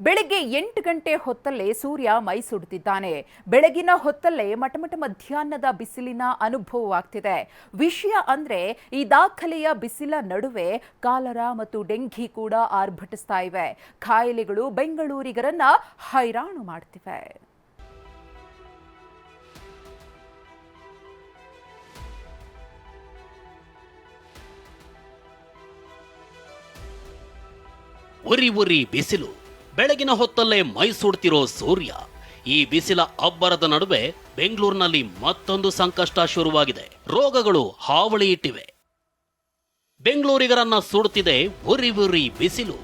ಬೆಳಗ್ಗೆ ಎಂಟು ಗಂಟೆ ಹೊತ್ತಲ್ಲೇ ಸೂರ್ಯ ಮೈ ಸುಡುತ್ತಿದ್ದಾನೆ ಬೆಳಗಿನ ಹೊತ್ತಲ್ಲೇ ಮಟಮಟ ಮಧ್ಯಾಹ್ನದ ಬಿಸಿಲಿನ ಅನುಭವವಾಗ್ತಿದೆ. ವಿಷಯ ಅಂದ್ರೆ ಈ ದಾಖಲೆಯ ಬಿಸಿಲ ನಡುವೆ ಕಾಲರ ಮತ್ತು ಡೆಂಘಿ ಕೂಡ ಆರ್ಭಟಿಸ್ತಾ ಇವೆ. ಕಾಯಿಲೆಗಳು ಬೆಂಗಳೂರಿಗರನ್ನ ಹೈರಾಣು ಮಾಡ್ತಿವೆ. ಉರಿ ಉರಿ ಬಿಸಿಲು. ಬೆಳಗಿನ ಹೊತ್ತಲ್ಲೇ ಮೈಸೂಡ್ತಿರೋ ಸೂರ್ಯ. ಈ ಬಿಸಿಲ ಅಬ್ಬರದ ನಡುವೆ ಬೆಂಗಳೂರಿನಲ್ಲಿ ಮತ್ತೊಂದು ಸಂಕಷ್ಟ ಶುರುವಾಗಿದೆ. ರೋಗಗಳು ಹಾವಳಿ ಇಟ್ಟಿವೆ. ಬೆಂಗಳೂರಿಗರನ್ನ ಸುಡುತ್ತಿದೆ ಉರಿ ಉರಿ ಬಿಸಿಲು.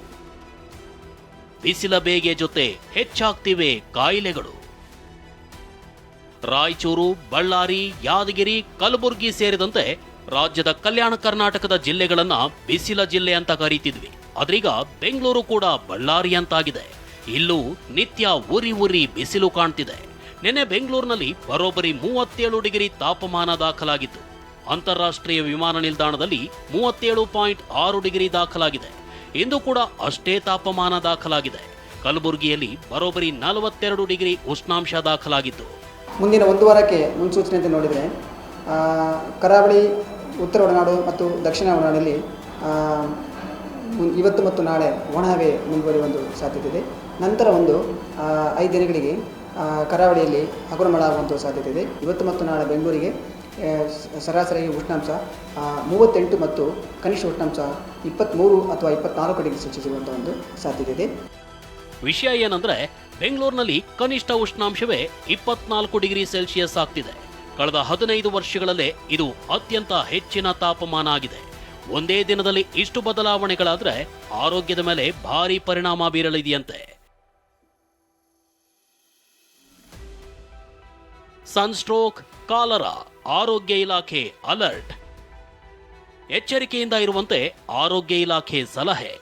ಬಿಸಿಲ ಬೇಗೆ ಜೊತೆ ಹೆಚ್ಚಾಗ್ತಿವೆ ಕಾಯಿಲೆಗಳು. ರಾಯಚೂರು, ಬಳ್ಳಾರಿ, ಯಾದಗಿರಿ, ಕಲಬುರಗಿ ಸೇರಿದಂತೆ ರಾಜ್ಯದ ಕಲ್ಯಾಣ ಕರ್ನಾಟಕದ ಜಿಲ್ಲೆಗಳನ್ನ ಬಿಸಿಲ ಜಿಲ್ಲೆ ಅಂತ ಕರೀತಿದ್ವಿ. ಆದ್ರೀಗ ಬೆಂಗಳೂರು ಕೂಡ ಬಳ್ಳಾರಿ ಅಂತಾಗಿದೆ. ಇಲ್ಲೂ ನಿತ್ಯ ಉರಿ ಉರಿ ಬಿಸಿಲು ಕಾಣ್ತಿದೆ. ನಿನ್ನೆ ಬೆಂಗಳೂರಿನಲ್ಲಿ ಬರೋಬ್ಬರಿ ಮೂವತ್ತೇಳು ಡಿಗ್ರಿ ತಾಪಮಾನ ದಾಖಲಾಗಿತ್ತು. ಅಂತಾರಾಷ್ಟ್ರೀಯ ವಿಮಾನ ನಿಲ್ದಾಣದಲ್ಲಿ ಮೂವತ್ತೇಳು ಪಾಯಿಂಟ್ ಆರು ಡಿಗ್ರಿ ದಾಖಲಾಗಿದೆ. ಇಂದು ಕೂಡ ಅಷ್ಟೇ ತಾಪಮಾನ ದಾಖಲಾಗಿದೆ. ಕಲಬುರಗಿಯಲ್ಲಿ ಬರೋಬ್ಬರಿ ನಲವತ್ತೆರಡು ಡಿಗ್ರಿ ಉಷ್ಣಾಂಶ ದಾಖಲಾಗಿತ್ತು. ಮುಂದಿನ ಒಂದು ವಾರಕ್ಕೆ ಮುನ್ಸೂಚನೆಯಂತೆ ನೋಡಿದರೆ ಕರಾವಳಿ, ಉತ್ತರ ಒಳನಾಡು ಮತ್ತು ದಕ್ಷಿಣ ಮುನ್- ಇವತ್ತು ಮತ್ತು ನಾಳೆ ಒಣಹವೆ ಮುಂದುವರಿಯುವ ಒಂದು ಸಾಧ್ಯತೆ ಇದೆ. ನಂತರ ಒಂದು ಐದು ದಿನಗಳಿಗೆ ಕರಾವಳಿಯಲ್ಲಿ ಹಗುರ ಮಳೆ ಆಗುವಂಥ ಸಾಧ್ಯತೆ ಇದೆ. ಇವತ್ತು ಮತ್ತು ನಾಳೆ ಬೆಂಗಳೂರಿಗೆ ಸರಾಸರಿ ಉಷ್ಣಾಂಶ ಮೂವತ್ತೆಂಟು ಮತ್ತು ಕನಿಷ್ಠ ಉಷ್ಣಾಂಶ ಇಪ್ಪತ್ತ್ಮೂರು ಅಥವಾ ಇಪ್ಪತ್ನಾಲ್ಕು ಡಿಗ್ರಿ ಇರುವಂಥ ಒಂದು ಸಾಧ್ಯತೆ ಇದೆ. ವಿಷಯ ಏನಂದರೆ, ಬೆಂಗಳೂರಿನಲ್ಲಿ ಕನಿಷ್ಠ ಉಷ್ಣಾಂಶವೇ ಇಪ್ಪತ್ನಾಲ್ಕು ಡಿಗ್ರಿ ಸೆಲ್ಸಿಯಸ್ ಆಗ್ತಿದೆ. ಕಳೆದ ಹದಿನೈದು ವರ್ಷಗಳಲ್ಲೇ ಇದು ಅತ್ಯಂತ ಹೆಚ್ಚಿನ ತಾಪಮಾನ ಆಗಿದೆ. ಒಂದೇ ದಿನದಲ್ಲಿ ಇಷ್ಟು ಬದಲಾವಣೆಗಳಾದ್ರೆ ಆರೋಗ್ಯದ ಮೇಲೆ ಭಾರಿ ಪರಿಣಾಮ ಬೀರಲಿದೆಯಂತೆ. ಸನ್ಸ್ಟ್ರೋಕ್, ಕಾಲರ, ಆರೋಗ್ಯ ಇಲಾಖೆ ಅಲರ್ಟ್. ಎಚ್ಚರಿಕೆಯಿಂದ ಇರುವಂತೆ ಆರೋಗ್ಯ ಇಲಾಖೆ ಸಲಹೆ.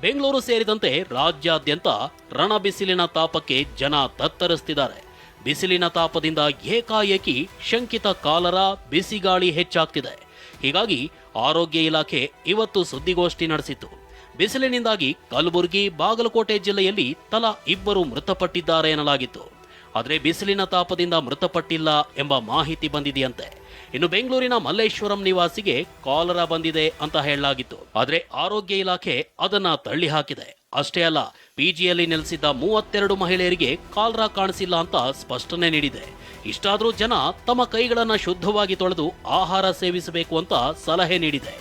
ಬೆಂಗಳೂರು ಸೇರಿದಂತೆ ರಾಜ್ಯಾದ್ಯಂತ ರಣಬಿಸಿಲಿನ ತಾಪಕ್ಕೆ ಜನ ತತ್ತರಿಸ್ತಿದ್ದಾರೆ. ಬಿಸಿಲಿನ ತಾಪದಿಂದ ಏಕಾಏಕಿ ಶಂಕಿತ ಕಾಲರ, ಬಿಸಿಗಾಳಿ ಹೆಚ್ಚಾಗ್ತಿದೆ. ಹೀಗಾಗಿ ಆರೋಗ್ಯ ಇಲಾಖೆ ಇವತ್ತು ಸುದ್ದಿಗೋಷ್ಠಿ ನಡೆಸಿತು ಬಿಸಿಲಿನಿಂದಾಗಿ ಕಲಬುರಗಿ, ಬಾಗಲಕೋಟೆ ಜಿಲ್ಲೆಯಲ್ಲಿ ತಲಾ ಇಬ್ಬರು ಮೃತಪಟ್ಟಿದ್ದಾರೆ ಎನ್ನಲಾಗಿತ್ತು. ಆದರೆ ಬಿಸಿಲಿನ ತಾಪದಿಂದ ಮೃತಪಟ್ಟಿಲ್ಲ ಎಂಬ ಮಾಹಿತಿ ಬಂದಿದೆಯಂತೆ. ಇನ್ನು ಬೆಂಗಳೂರಿನ ಮಲ್ಲೇಶ್ವರಂ ನಿವಾಸಿಗೆ ಕಾಲರ ಬಂದಿದೆ ಅಂತ ಹೇಳಲಾಗಿತ್ತು. ಆದರೆ ಆರೋಗ್ಯ ಇಲಾಖೆ ಅದನ್ನ ತಳ್ಳಿ ಹಾಕಿದೆ ಅಷ್ಟೇ ಅಲ್ಲ ಪಿಜಿಯಲ್ಲಿ ನೆಲೆಸಿದ್ದ ಮೂವತ್ತೆರಡು ಮಹಿಳೆಯರಿಗೆ ಕಾಲ್ರ ಕಾಣಿಸಿಲ್ಲ ಅಂತ ಸ್ಪಷ್ಟನೆ ನೀಡಿದೆ. ಇಷ್ಟಾದರೂ ಜನ ತಮ್ಮ ಕೈಗಳನ್ನು ಶುದ್ಧವಾಗಿ ತೊಳೆದು ಆಹಾರ ಸೇವಿಸಬೇಕು ಅಂತ ಸಲಹೆ ನೀಡಿದೆ.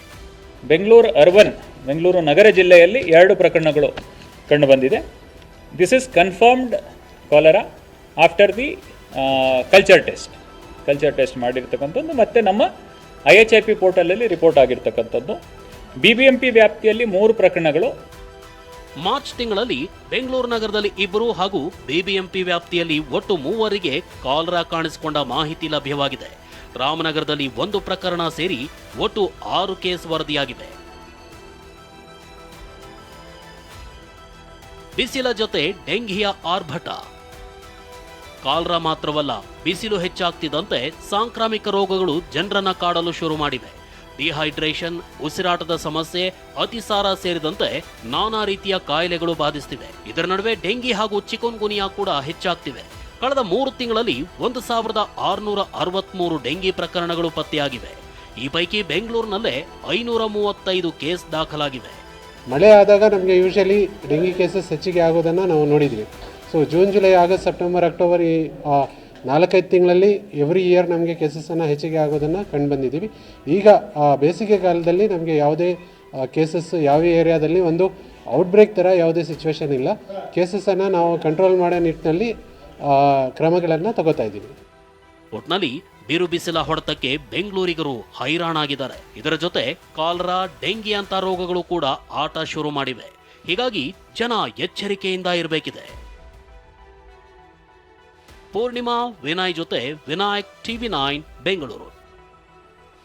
ಬೆಂಗಳೂರು ಅರ್ಬನ್ ಬೆಂಗಳೂರು ನಗರ ಜಿಲ್ಲೆಯಲ್ಲಿ ಎರಡು ಪ್ರಕರಣಗಳು ಕಂಡುಬಂದಿದೆ. This is confirmed cholera after the culture test culture test ಮಾಡಿರ್ತಕ್ಕಂಥದ್ದು ಮತ್ತು ನಮ್ಮ ಐ ಎಚ್ ಐ ಪಿ ಪೋರ್ಟಲಲ್ಲಿ ರಿಪೋರ್ಟ್ ಆಗಿರ್ತಕ್ಕಂಥದ್ದು. ಬಿ ಬಿ ಎಂ ಪಿ ವ್ಯಾಪ್ತಿಯಲ್ಲಿ ಮೂರು ಪ್ರಕರಣಗಳು ಮಾರ್ಚ್ ತಿಂಗಳಲ್ಲಿ ಬೆಂಗಳೂರು ನಗರದಲ್ಲಿ ಇಬ್ಬರು ಹಾಗೂ ಬಿಬಿಎಂಪಿ ವ್ಯಾಪ್ತಿಯಲ್ಲಿ ಒಟ್ಟು ಮೂವರಿಗೆ ಕಾಲರಾ ಕಾಣಿಸಿಕೊಂಡ ಮಾಹಿತಿ ಲಭ್ಯವಾಗಿದೆ. ರಾಮನಗರದಲ್ಲಿ ಒಂದು ಪ್ರಕರಣ ಸೇರಿ ಒಟ್ಟು ಆರು ಕೇಸ್ ವರದಿಯಾಗಿವೆ. ಬಿಸಿಲ ಜೊತೆ ಡೆಂಘಿಯ ಆರ್ಭಟ. ಕಾಲರಾ ಮಾತ್ರವಲ್ಲ, ಬಿಸಿಲು ಹೆಚ್ಚಾಗ್ತಿದ್ದಂತೆ ಸಾಂಕ್ರಾಮಿಕ ರೋಗಗಳು ಜನರನ್ನ ಕಾಡಲು ಶುರು ಮಾಡಿವೆ. ಡಿಹೈಡ್ರೇಷನ್, ಉಸಿರಾಟದ ಸಮಸ್ಯೆ ಅತಿಸಾರ ಸೇರಿದಂತೆ ನಾನಾ ರೀತಿಯ ಕಾಯಿಲೆಗಳು ಬಾಧಿಸ್ತಿವೆ ಇದರ ನಡುವೆ ಡೆಂಗಿ ಹಾಗೂ ಚಿಕನ್ ಗುನಿಯಾ ಕೂಡ ಹೆಚ್ಚಾಗ್ತಿವೆ. ಕಳೆದ ಮೂರು ತಿಂಗಳಲ್ಲಿ ಒಂದು ಸಾವಿರದ ಆರುನೂರ ಅರವತ್ಮೂರು ಡೆಂಗಿ ಪ್ರಕರಣಗಳು ಪತ್ತೆಯಾಗಿವೆ. ಈ ಪೈಕಿ ಬೆಂಗಳೂರಿನಲ್ಲೇ ಐನೂರ ಮೂವತ್ತೈದು ಕೇಸ್ ದಾಖಲಾಗಿವೆ. ಮಳೆ ಆದಾಗ ನಮಗೆ ಯೂಶಲಿ ಡೆಂಗಿ ಕೇಸಸ್ ಹೆಚ್ಚಿಗೆ ಆಗೋದನ್ನು ನಾವು ನೋಡಿದ್ವಿ. So June, July, August, September, October ಈ ನಾಲ್ಕೈದು ತಿಂಗಳಲ್ಲಿ ಎವ್ರಿ ಇಯರ್ ನಮಗೆ ಕೇಸಸನ್ನು ಹೆಚ್ಚಿಗೆ ಆಗೋದನ್ನು ಕಂಡು ಬಂದಿದ್ದೀವಿ. ಈಗ ಬೇಸಿಗೆ ಕಾಲದಲ್ಲಿ ನಮಗೆ ಯಾವುದೇ ಕೇಸಸ್ ಯಾವ ಏರಿಯಾದಲ್ಲಿ ಒಂದು ಔಟ್ಬ್ರೇಕ್ ಥರ ಯಾವುದೇ ಸಿಚುವೇಶನ್ ಇಲ್ಲ. ಕೇಸಸ್ಸನ್ನು ನಾವು ಕಂಟ್ರೋಲ್ ಮಾಡೋ ನಿಟ್ಟಿನಲ್ಲಿ ಕ್ರಮಗಳನ್ನು ತಗೋತಾ ಇದ್ದೀವಿ. ಒಟ್ನಲ್ಲಿ ಬಿರು ಬಿಸಿಲ ಹೊಡೆತಕ್ಕೆ ಬೆಂಗಳೂರಿಗರು ಹೈರಾಣಾಗಿದ್ದಾರೆ. ಇದರ ಜೊತೆ ಕಾಲರಾ, ಡೆಂಗಿ ಅಂತ ರೋಗಗಳು ಕೂಡ ಆಟ ಶುರು ಮಾಡಿವೆ. ಹೀಗಾಗಿ ಜನ ಎಚ್ಚರಿಕೆಯಿಂದ ಇರಬೇಕಿದೆ. ಪೂರ್ಣಿಮಾ ವಿನಯ್ ಜೊತೆ ವಿನಾಯಕ್ ಟಿವಿ ನೈನ್ ಬೆಂಗಳೂರು.